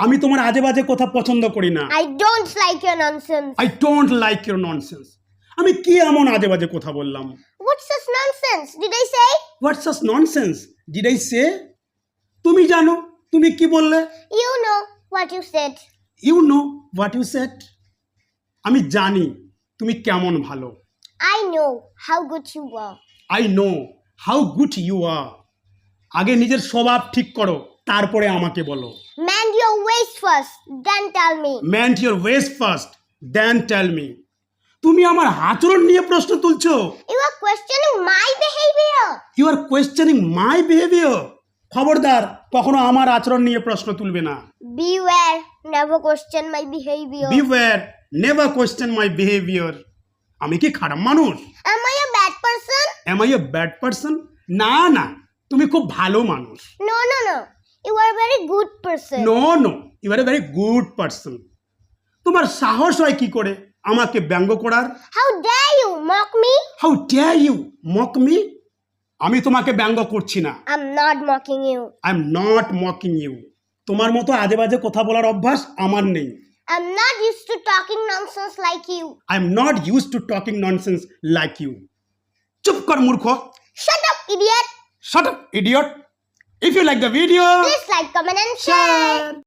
আমি তোমার আজে বাজে কথা পছন্দ করি না I don't like your nonsense. I don't like your nonsense আমি কি এমন আজে বাজে কথা বললাম What's this nonsense? Did I say? What's as nonsense did I say তুমি জানো তুমি কি বললে you know what you said. You know what you said আমি জানি তুমি কেমন ভালো I know how good you were. I know how good you are আগে নিজের স্বভাব ঠিক করো তারপরে আমাকে বলো your ways first, then tell me. Mend your ways first then tell me তুমি আমার আচরণ নিয়ে প্রশ্ন তুলছো You are questioning my behavior. You are questioning my behaviour খবরদার কখনো আমার আচরণ নিয়ে প্রশ্ন তুলবে না Beware, never question my behavior. Beware never question my behaviour আমি কি খারাপ মানুষ Am I a bad person? Am I a bad person না না তুমি খুব ভালো মানুষ No, no, no. You are a very good person. No no you are very good person তোমার সাহস হয় কি করে? আমাকে ব্যঙ্গ করার? How dare you mock me how dare you mock me আমি তোমাকে ব্যঙ্গ করছি না। I'm not mocking you. I am not mocking you তোমার মতো আজে বাজে কথা বলার অভ্যাস আমার নেই। I'm not used to talking nonsense like you I am not use to talking nonsense like you চুপ কর মূর্খ। Shut up, idiot. Shut up idiot If you like the video, please like, comment and share.